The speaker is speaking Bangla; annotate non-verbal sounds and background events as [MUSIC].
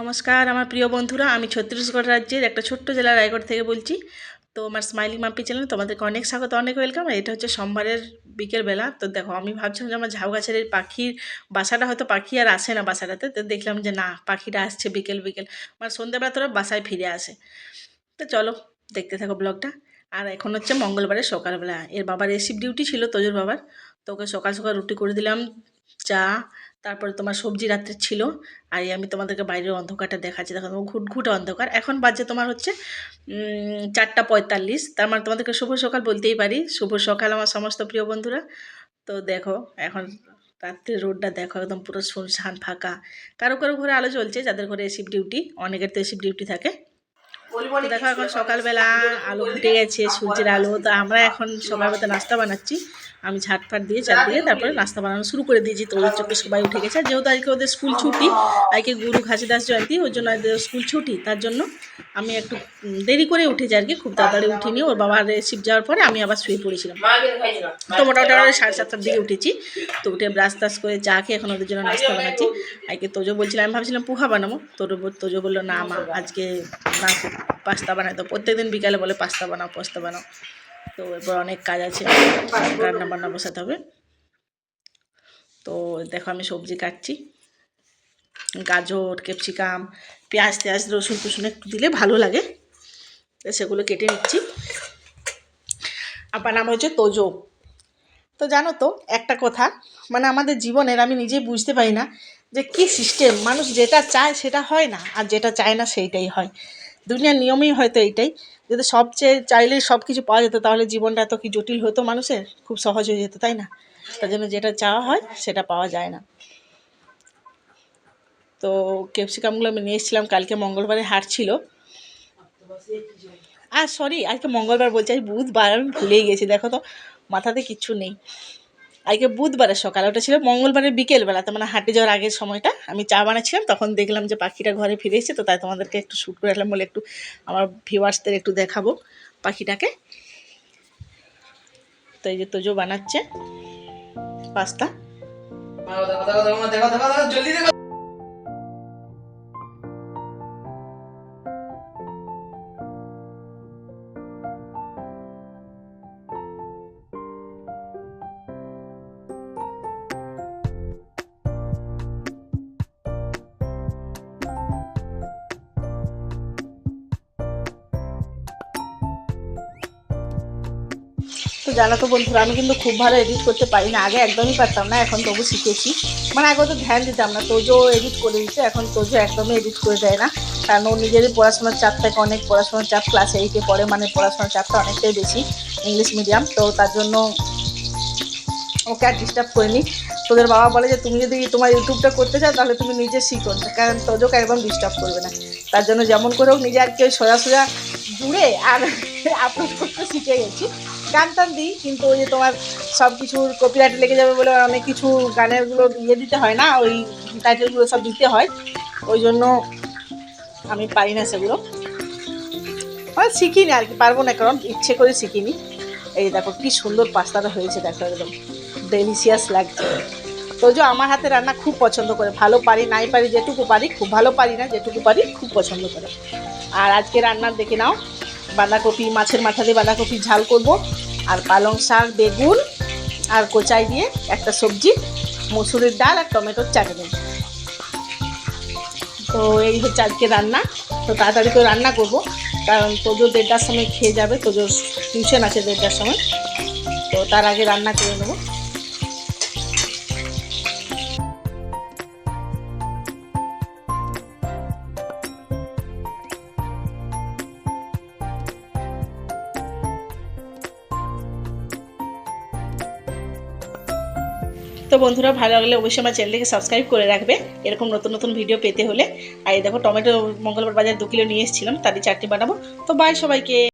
নমস্কার, আমার প্রিয় বন্ধুরা, আমি ছত্তিশগড় রাজ্যের একটা ছোট্ট জেলা রায়গড় থেকে বলছি। তো আমার স্মাইলিং মাম্পি চ্যানেল তোমাদেরকে অনেক স্বাগত, অনেক ওয়েলকাম আর এটা হচ্ছে সোমবারের বিকেলবেলা তো দেখো, আমি ভাবছিলাম যে আমার ঝাউ গাছের পাখির বাসাটা হয়তো পাখি আর আসে না বাসাটাতে। তো দেখলাম যে না, পাখিটা আসছে বিকেল বিকেল। মানে সন্ধ্যেবেলা তোরা বাসায় ফিরে আসে। তো চলো, দেখতে থাকো ব্লগটা। আর এখন হচ্ছে মঙ্গলবারের সকালবেলা। এর বাবার রেসিপ ডিউটি ছিল তোজোর বাবার। তো ওকে সকাল সকাল রুটি করে দিলাম, চা তারপরে তোমার সবজি রাত্রে ছিল। আর আমি তোমাদেরকে বাইরের অন্ধকারটা দেখাচ্ছি। দেখো, তোমার ঘুটঘুটে অন্ধকার। এখন বাজে তোমার হচ্ছে চারটা পঁয়তাল্লিশ। তার মানে তোমাদেরকে শুভ সকাল বলতেই পারি। শুভ সকাল আমার সমস্ত প্রিয় বন্ধুরা। তো দেখো, এখন রাত্রে রোডটা দেখো, একদম পুরো শুনশান ফাঁকা। কারও কারও ঘরে আলো চলছে যাদের ঘরে এসিপ ডিউটি অনেকের তো এসিপ ডিউটি থাকে। দেখো, এখন সকালবেলা আলো ফুটে গেছে, সূর্যের আলো। তো আমরা এখন সকালবেলা নাস্তা বানাচ্ছি। আমি ঝাটফাট দিয়ে চার দিয়ে তারপরে নাস্তা বানানো শুরু করে দিয়েছি। তো ওদের চোখে সবাই উঠে গেছে যেহেতু আজকে ওদের স্কুল ছুটি, আজকে গুরু ঘাসিদাস জয়ন্তী ওর জন্য ওদের স্কুল ছুটি। তার জন্য আমি একটু দেরি করে উঠেছি আর কি, খুব তাড়াতাড়ি উঠিনি। ওর বাবার রিসিভ যাওয়ার পরে আমি আবার শুয়ে পড়েছিলাম। তো মোটামুটি আমরা সাড়ে সাতটার দিকে উঠেছি। তো উঠে ব্রাশ টাশ করে চা খেয়ে এখন ওদের জন্য নাস্তা বানাচ্ছি। আজকে তোজো বলছিলাম আমি ভাবছিলাম পোহা বানাবো। তোর তোজো বলল, না মা, আজকে না, পাস্তা বানাই তো প্রত্যেকদিন বিকালে বলে, পাস্তা বানাও পাস্তা বানাও। তো এরপর অনেক কাজ আছে রান্না বান্না বসাতে হবে। তো দেখো আমি সবজি কাটছি। গাজর, ক্যাপসিকাম, পেঁয়াজ টেয়াজ, রসুন টসুন একটু দিলে ভালো লাগে। সেগুলো কেটে নিচ্ছি। আবার নাম হচ্ছে তোজো। তো জানো তো, একটা কথা মানে আমাদের জীবনের আমি নিজেই বুঝতে পারি না যে কি সিস্টেম মানুষ যেটা চায় সেটা হয় না, আর যেটা চায় না সেইটাই হয়। দুনিয়ার নিয়মই হয়তো এইটাই। যদি সবচেয়ে চাইলেই সব কিছু পাওয়া যেত, তাহলে জীবনটা এত কি জটিল হতো মানুষের? খুব সহজ হয়ে যেত, তাই না? তার জন্য যেটা চাওয়া হয়, সেটা পাওয়া যায় না। তো ক্যাপসিকামগুলো আমি নিয়ে এসেছিলাম, কালকে মঙ্গলবারে হাট ছিল। আর সরি আজকে মঙ্গলবার বলছি, আজ বুধবার, আমি ভুলেই গেছি, দেখো তো, মাথাতে কিচ্ছু নেই। আজকে বুধবারের সকালে, ওটা ছিল মঙ্গলবারের বিকেলবেলাতে মানে হাঁটে যাওয়ার আগের সময়টা। আমি চা বানাচ্ছিলাম, তখন দেখলাম যে পাখিটা ঘরে ফিরে এসেছে, তো তাই তোমাদেরকে একটু শ্যুট করে রাখলাম বলে একটু আমার ভিউয়ার্সদের একটু দেখাবো পাখিটাকে। তো এই যে তোজো বানাচ্ছে পাস্তা। তো জানো তো বন্ধুরা, আমি কিন্তু খুব ভালো এডিট করতে পারি না। আগে একদমই পারতাম না, এখন তবু শিখেছি। মানে আগে তো ধ্যান দিতাম না, তোজো এডিট করে দিচ্ছে এখন তোজো একদমই এডিট করে দেয় না। কারণ ও নিজেরই পড়াশোনার চাপ থাকে, অনেক পড়াশোনার চাপ ক্লাস এইটে পড়ে মানে পড়াশোনার চাপটা অনেকটাই বেশি ইংলিশ মিডিয়াম তো তার জন্য ওকে আর ডিস্টার্ব করিনি। তোদের বাবা বলে যে, তুমি যদি তোমার ইউটিউবটা করতে চাও, তাহলে তুমি নিজে শিখো। কারণ তোজোকে একদম ডিস্টার্ব করবে না। তার জন্য যেমন করে হোক, নিজে আর কেউ সোজা সোজা জুড়ে আর [LAUGHS] আপলোড করতে শিখে গেছি। গান টান দিই, কিন্তু ওই যে তোমার সব কিছুর কপিরাইট লেগে যাবে বলে অনেক কিছু গানেরগুলো ইয়ে দিতে হয় না, ওই টাইটেলগুলো সব দিতে হয়। ওই জন্য আমি পারি না সেগুলো। মানে শিখিনি আর কি, পারব না, কারণ ইচ্ছে করে শিখিনি। এই দেখো, কি সুন্দর পাস্তাটা হয়েছে, দেখো একদম। ডেলিশিয়াস লাগছে। তো যে আমার হাতে রান্না খুব পছন্দ করে, ভালো পারি, নাই পারি, যেটুকু পারি, খুব ভালো পারি না, যেটুকু পারি, খুব পছন্দ করে। আর আজকে রান্নার দেখে নাও। বাঁধাকপি, মাছের মাথা দিয়ে বাঁধাকপি ঝাল করব। আর পালং শাক, বেগুন আর কোচাই দিয়ে একটা সবজি, মুসুরির ডাল আর টমেটোর চাটনি। তো এই হচ্ছে আজকে রান্না। তো তাড়াতাড়ি করে রান্না করব, কারণ তোজো দেড়টার সময় খেয়ে যাবে, তোজোর টিউশন আছে দেড়টার সময়। তো তার আগে রান্না করে নেব। তো বন্ধুরা, ভালো লাগলে অবশ্যই আমার চ্যানেলটিকে সাবস্ক্রাইব করে রাখবে। এরকম নতুন নতুন ভিডিও পেতে হলে। আর দেখো, টমেটো মঙ্গলবার বাজার দু কিলো নিয়ে এসেছিলাম তাদের চাটনি বানাবো। তো বাই সবাইকে।